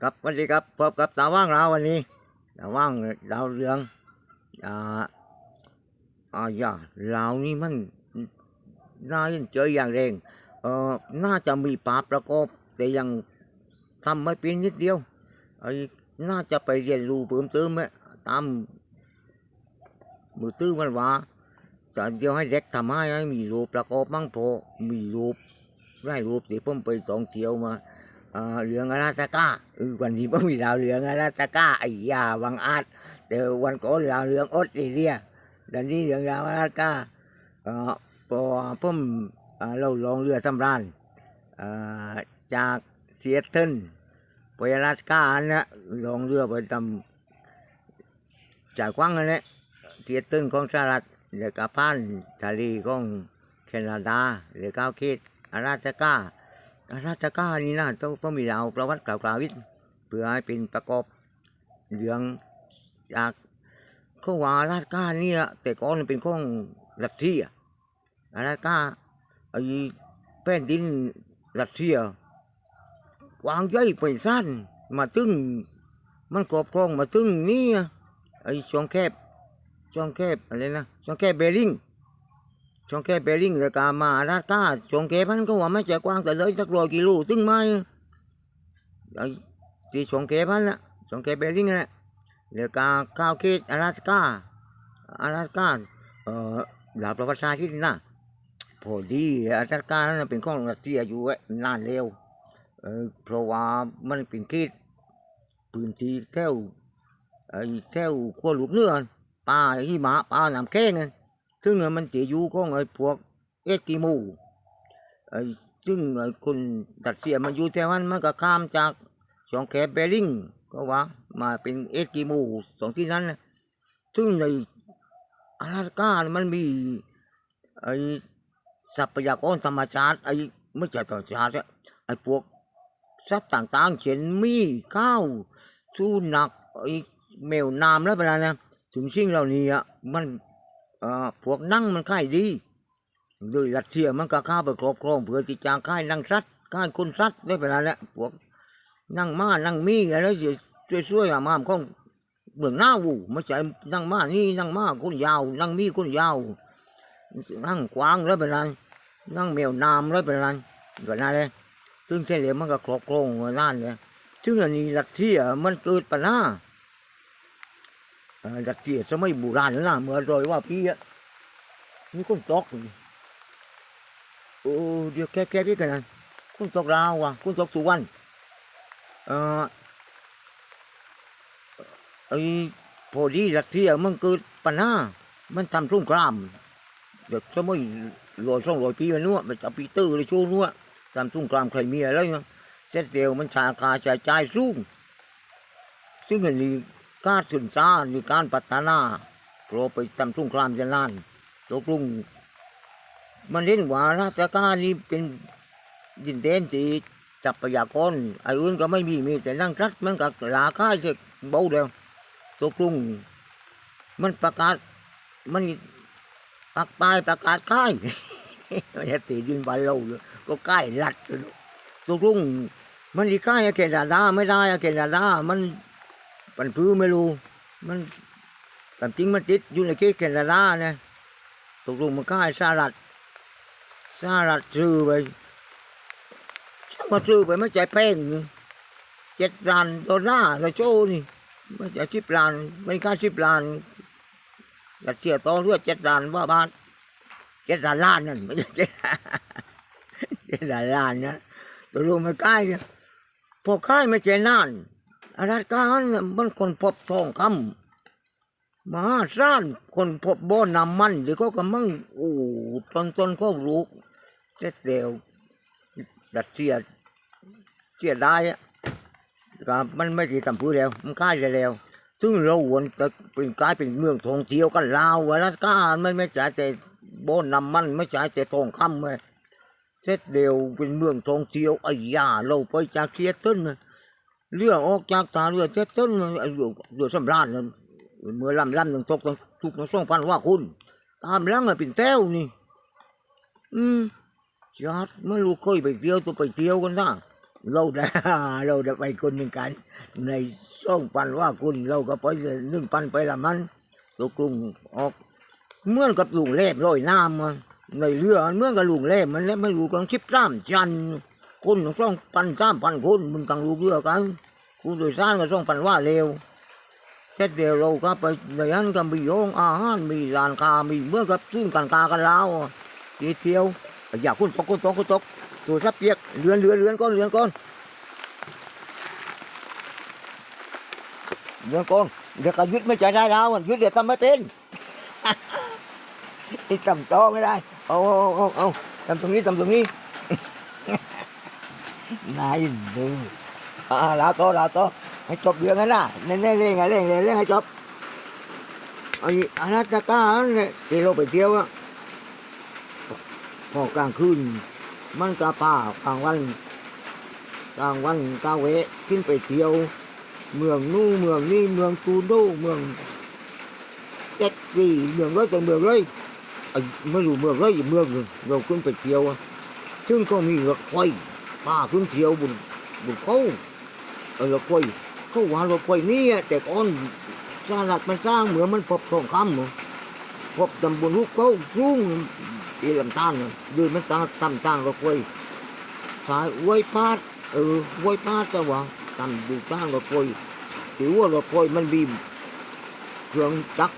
ครับสวัสดีครับพบกับตาว่างเราวันนี้ตาว่างดาวเรืองอ่าอ่าอย่าเรานี่มันน่าเห็นเจออย่างแรงเอ่อน่าจะมีปลาประกอบแต่ยังทำไม่เป็นนิดเดียวไอ้น่าจะไปเรียนรู้เพิ่มเติมไหมตามมือตื้อมันว่าจะเดียวให้เด็กทำให้มีรูปประกอบมั่งพอมีรูปได้รูปที่ผมไปท่องเที่ยวมา อ่าเรื่องอาราสก้าเออวันนี้ผมมีดาวเรื่องอาราสก้าไอ้ยาวังอาจแต่วันก่อนดาวเรื่องออสเตรเลียดันนี้เรื่องดาวอาราสก้าเออพอผมอ่าเราลองเรือสำราญจากเซียตเทิลไปอาราสก้าอันนะลองเรือไปทำจากกว้างอันนี้เซียตเทิลของสหรัฐเรือกับพันทะเลของแคนาดาเรือก้าวเขตอาราสก้า ราชการนี่นะต้องต้องมีเราประวัติกล่าวๆวิทย์เพื่อให้เป็นประกอบเรื่องจากเขาว่าราชการเนี่ยแต่ก่อนเป็นของรัสเซียราชการไอ้แผ่นดินรัสเซียวางใหญ่ไปสั้นมาตึงมันครอบครองมาตึงนี่ไอ้ช่องแคบช่องแคบอะไรนะช่องแคบเบริง จงแค่เปริ่งรากามาราตาจงแค่พันก็ว่าไม่จะกว้างแต่เลยสักร้อกิโลซึ่งไม่สีจงแค่พันละจงแค่เปริ่งละเรือกาข้าวเขตอลาสกาอาราสกาเอ่อหลับประวัติศาสตร์ที่น่ะพอดีอาราสกานั้นเป็นข้องรัสเซียอยู่นานแล้วเออเพราะว่ามันเป็นคิดพื้นที่แถวไอ้แถวขั้วลุกเนื้อป่าหิมาป่าน้มแข็ง ซึ่งมันจะอยู่ของไอ้พวกเอ็กิโมไอ้ซึ่งไอ้คนตัดเสียมันอยู่แต่วันมันก็ข้ามจากสองแคบเบลิงก็ว่ามาเป็นเอ็กิโมสองที่นั้น ซึ่งในอาลาสกามันมีไอ้ทรัพยากรธรรมชาติไอ้ไม่ใช่ธรรมชาติไอ้พวกสัตว์ต่างๆเช่นมีข้าวสู้หนักไอ้แมวน้ำแล้วเวลานะถึงสิ่งเหล่านี้อะมัน เอ่อพวกนั่งมันค่ายดีโดยรัสเซียมันก็เข้าไปครอบครองเพื่อที่จะค่ายนั่งสัตว์ค่ายคนสัตว์ได้เป็นอะไรแหละพวกนั่งม้านั่งมีอะไรเสียช่วยๆมามของเมืองหน้าวูไม่ใช่นั่งม้านี่นั่งม้าคนยาว นั่งมีคนยาว นั่งกวางแล้วเป็นไรนั่งแมวน้ำแล้วเป็นไรแบบนั้นเลยซึ่งเส้นเหลี่ยมมันก็ครอบครองไว้นั่นเลยซึ่งอันนี้รัสเซียมันเกิดปัญหา เอ่อจากที่สมัยโบราณนั่นนะเมื่อร้อยว่าปีอะมีคนตกอยู่โอ้เดี๋ยวแค่แค่พี่กันนะคนตกลาวอะคนตกสุวรรณเอ่อไอ้พอดีรัสเซียมันเกิดปัญหามันทำสงครามเด็กสมัยร้อยสองร้อยปีมันนู้นมันจะปีเตอร์เลยช่วงนู้นทำสงครามใครมีอะไรเนาะเสร็จเดียวมันชาคาใช้จ่ายสูงซึ่งอันนี้ การศึกษามีการพัฒนาเพราไปทำสงครามจะนานตกลงมันเห็นว่าราชการนี้เป็นดินแดนที่ทรัพยากรไอ้อื่นก็ไม่มีมีแต่นั่งรัฐมันก็ราคาเสกเบาเดียวตกลงมันประกาศมันปักป้ายประกาศค่ายมันจะตีดินบานเราเลยก็ใกล้รัดตกลงมันดีค่ายแคนาดาไม่ได้แคนาดามัน ปันพื้ไม่รู้ มันแต่จริงมันติดอยู่ในเขตแคนาดาเนี่ยตกลงมันก็ให้สหรัฐสหรัฐซื้อไปช่างมาซื้อไปไม่ใจายแพงเจ็ดล้านดอลลาร์ละโจนี่ไม่ใช่สิบล้านไม่ค่าสิบล้านรัสเซียต่อเรือเจ็ดล้านว่าบาทเจ็ดล้านล้านนั่นไม่ใช่เจ็ดเจ็ดล้านล้านนะตกลงมันใกล้เนี่ยพอค่ายไม่ใจนาน อารการน่ะมันคนพบทองคำมหาศาลคนพบบ่อน้ำมันเดี๋ยวก็กำลังโอ้ตอนต้นก็ลูกเสร็จเดียวดัดเสียเสียได้ก็มันไม่ได้ทำพื้นแล้ว มันค่ายได้แล้ว ซึ่งเราวนจะเป็นกลายเป็นเมืองท่องเที่ยวกันลาวอารการมันไม่ใช่แต่บ่อน้ำมันไม่ใช่แต่ทองคำเลยเสร็จเดียวเป็นเมืองท่องเที่ยวไอ้ยาเราไปจากเซียตเทิลน่ะ เรือออกจากตาเรือเจ็ดต้นมันเรือเรือสำราญนั่นเมื่อลำลำหนึ่งตกต้องทุกต้องสองพันว่าคุณตามหลังอะเป็นแต้วนี่ อืมจัดไม่รู้เคยไปเที่ยวตัวไปเที่ยวกันนะเราได้เราได้ไปคนหนึ่งกัน ในสองพันว่าคุณเราก็ไปหนึ่งพันไปละมันตัวกรุงออกเหมื่อนกับลุงเล่มร้อยน้ำมันในเรือมันเหมื่อนกับลุงเล่มมันแล้วไม่รู้กันชิบสามจัน คนสองพันสามพันคนมึงกังลูกเรือกันกูโดยสารก็สองพันว่าเร็วเสร็จเดียวเราก็ไปในนั้นก็มีโรงอาหารมีร้านค้ามีเมื่อกับทุ่นกันกากันแล้วทีเที่ยวอยากคุณตกคุณตกคุณตกตัวทับเปียกเรือนเรือนเรือนก้อนเรือนก้อนเดี๋ยวก่อนเดี๋ยวก็ยึดไม่ใจได้แล้วยึดเดี๋ยวทำไม่เป็นที่ทำต่อไม่ได้เอาเอาเอาเอาทำตรงนี้ทำตรงนี้ นายดูอ่าลาโตลาโตให้จบเรื่องนั้นนะเล่นเล่นเล่งเล่นเล่นเล่นให้จบไอ้อาราชการเนี่ยที่เราไปเที่ยวอะพอกลางคืนมันกะป่ากลางวันกลางวันกาเวะขึ้นไปเที่ยว เมืองนู่นเมืองนี่เมืองกูโดเมืองเจ็ดปีเมืองเลยแต่เมืองเลยไอ้ไม่รู้เมืองเลยอยู่เมืองหนึ่งเราขึ้นไปเที่ยวอะซึ่งก็มีรถไฟ พาขึ้นเที่ยวบนบนเขาเออรถไฟเขาว่ารถไฟนี่แต่ก่อนสหรัฐมันสร้างเหมือนมันพบทองคำพบตำบลลูกเขาสูงที่ลำตาลน่ะเดินมันตั้งตั้งตั้งรถไฟสายไว้พาดเออไว้พาดแต่ว่าตำดูตั้งรถไฟถือว่ารถไฟมันมีเครื่องจัก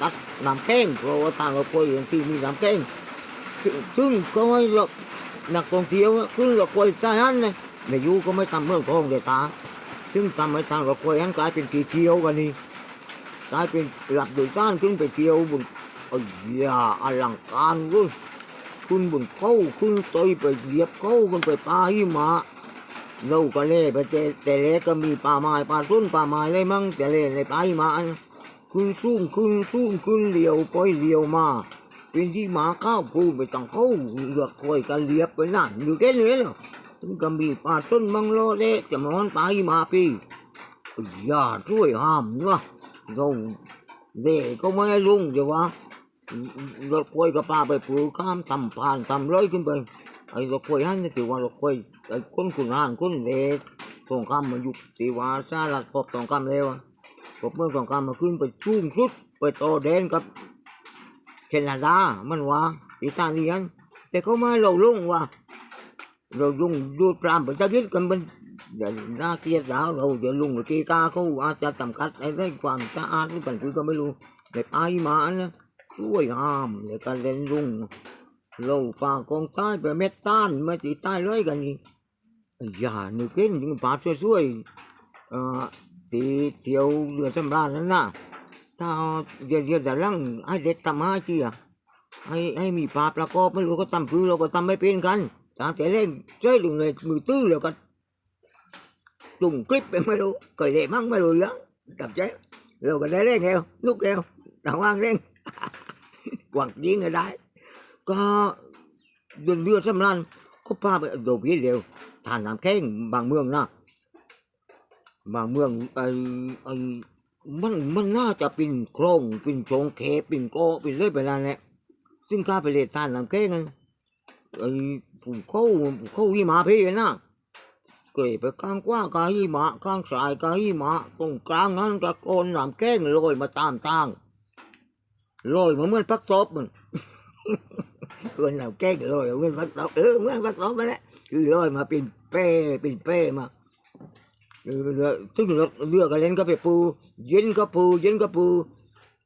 ตัดน้ำแข็งเพราะว่าทางรถไฟอย่างที่มีน้ำแข็งซึ่งก็ให้รถ นักท่องเที่ยวขึ้นรถไฟใต้นั้นเลยในอยูก็ไม่ทำเมืองทองเดยวตาซึ่งทำให้ทางรถไฟนั้นกลายเป็นกี่เที่ยวกันนี่กลายเป็นหลับโดยสารขึ้นไปเที่ยวบนเอ้ย่าอลังการเว้ยขึ้นบนเข้าขึ้นเตยไปเหยียบเข้าขึ้นไปปลาหิมะเราก็เล่ไปแต่แต่เล่ก็มีป่าไม้ป่าส้นป่าไม้เลยมั้งแต่เล่ในป่าหิมาอันขึ้นสูงขึ้นสูงขึ้นเดียวปล่อยเดียวมา เป็นที่มาข้าวกูไปตั้งเข้าเหลือกคอยกันเลียบไปนั่นอยู่แค่นี้เนาะถึงก็มีป่าต้นมังโลเล่จะมอนป่าหิมาพี่อย่าช่วยห้ามนะเราเด็กก็ไม่ลุงเดี๋ยววะรถคอยก็พาไปปูข้ามทำผ่านทำร้อยขึ้นไปไอ้รถคอยหันนี่ถือว่ารถคอยไอ้คนคุณหานคนเล็กสงครามมันยุคที่ว่าสหรัฐพบสงครามแล้วอะพบเมื่อสงครามมาขึ้นไปชุ่งสุดไปต่อแดนกับ แคนาดามันว่าอิตาเลียน แต่เขาไม่เราลงว่าเราลงดูปรามปตะกี้กันมันอย่าน่าเกลียดแล้วเราจะลงกีกาเขาอาจจะจำกัดอะไรความสะอาดหรือเปล่าคือก็ไม่รู้แต่ไอ้มานะช่วยห้ามในการเล่นลุงเราป่ากองใต้ไปเม็ดต้านมาตีใต้เลยกันนี่อย่านึกเห็นยังป่าสวยๆเอ่อตีเที่ยวเรือสำราญนั่นน่ะ ถ้าเดี๋ยวเดี๋ยวแต่ลังให้เด็กทำให้เชียให้ให้มีปลาประกอบไม่รู้ก็ทำพื้นเราก็ทำไม่เป็นกันตาแต่เล่นเจ้ยดึงเลยมือตื้อแล้วก็ตุ่มคลิปไปไม่รู้เคยเล่มั่งไม่รู้เรื่องกับใจเราก็ได้เล่นแล้วลูกแล้วต่างว่างเล่นกวางยิงก็ได้ ก็เดินเรือสำรันก็พาไปโดพี่เดียวทานน้ำแข็งบางเมืองนะบางเมืองไอ้ไอ้ มันมันน่าจะเป็นโครงเป็นชงเคเป็นโกเป็นเรื่อยไปนั่นแหละซึ่งข้าไปเลยทานน้ำแข็งกันไอ้ผู้เข้าผูเข้าหิมะพี่นะเกยไปข้างกว้างกาหิมะข้างสายกาหิมะตรงกลางนั้นก็โกนน้ำแข็งลอยมาตามทางลอยมาเหมือนพักตบมันคนเราแก้งลอยเงินพักตบเออเมื่อพักตบมาแล้วคือลอยมาเป็นเป้เป็นเป้มา เออเรือถึงเรือเรือก็เล่นก็ไปปูเย็นก็ปูเย็นก็ปู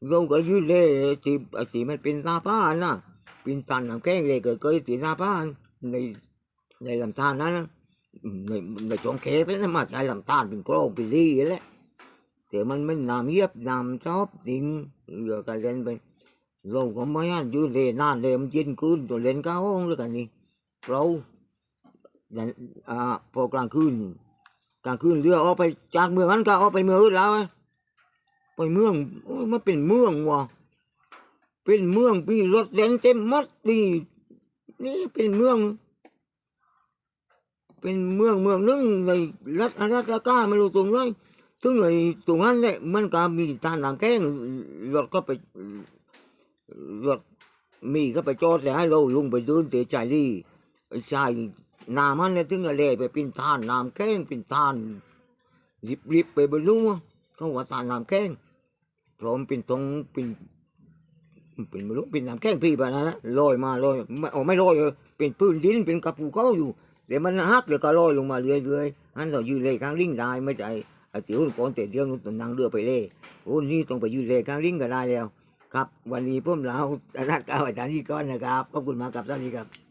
เราก็ยืดเลยที่ที่มันเป็นซาพานนะเป็นตันน้ำแข็งเลยเกิดเกิดสีซาพานในในลำธารนั้นนในในจงเคเป็นมาใช้ลำธารเป็นโครงเป็นรี่แหละแต่มันไม่น้ำเยียบน้ำชอบจริงเรือก็เล่นไปเราก็ไม่ฮันยืนเลยนานเลยมันเย็นคืนตัวเล่นก้าวห้องด้วยกันนี่เราอย่างอ่าพอกลางคืน กลางคืนเรือออกไปจากเมืองนั้นก็ออกไปเมืองอื่นแล้วไปเมืองโอ้ยมันเป็นเมืองว่ะเป็นเมืองปีรถเล่นเต็มมัดปีนี่เป็นเมือง เป็นเมืองเมืองนึงในรัฐอาราชกาไม่รู้ตรงเลยถึงไอ้ตรงนั้นเนี่ยมันก็มีทานน้ำแข็งรถก็ไปรถมีก็ไปจอดแล้วให้เราลงไปเดินเตะใจดีไอ้ชาย น้ำมันเนี่ยถึงจะเละไปเป็นทานน้ำแข้งเป็นทานริบริบไปบรรลุเขาว่าทานน้ำแข้งพร้อมเป็นตรงเป็นเป็นบรรลุเป็นน้ำแข้งพี่แบบนั้นนะลอยมาลอยไม่โอ้ไม่ลอยเป็นปืนดินเป็นกระปูเขาอยู่เดี๋ยวมันหักเดี๋ยวก็ลอยลงมาเรื่อยๆอันเรายืนเลยข้างลิงได้ไม่ใช่ไอ้ติ๋วก่อนแต่เดียวนู้นต้องนั่งเรือไปเลยโอ้นี่ต้องไปยืนเลยข้างลิงก็ได้แล้ว ครับ วันนี้ผมเราอนัดเอาอาจารย์ที่ก้อนนะครับขอบคุณมากครับสวัสดีครับ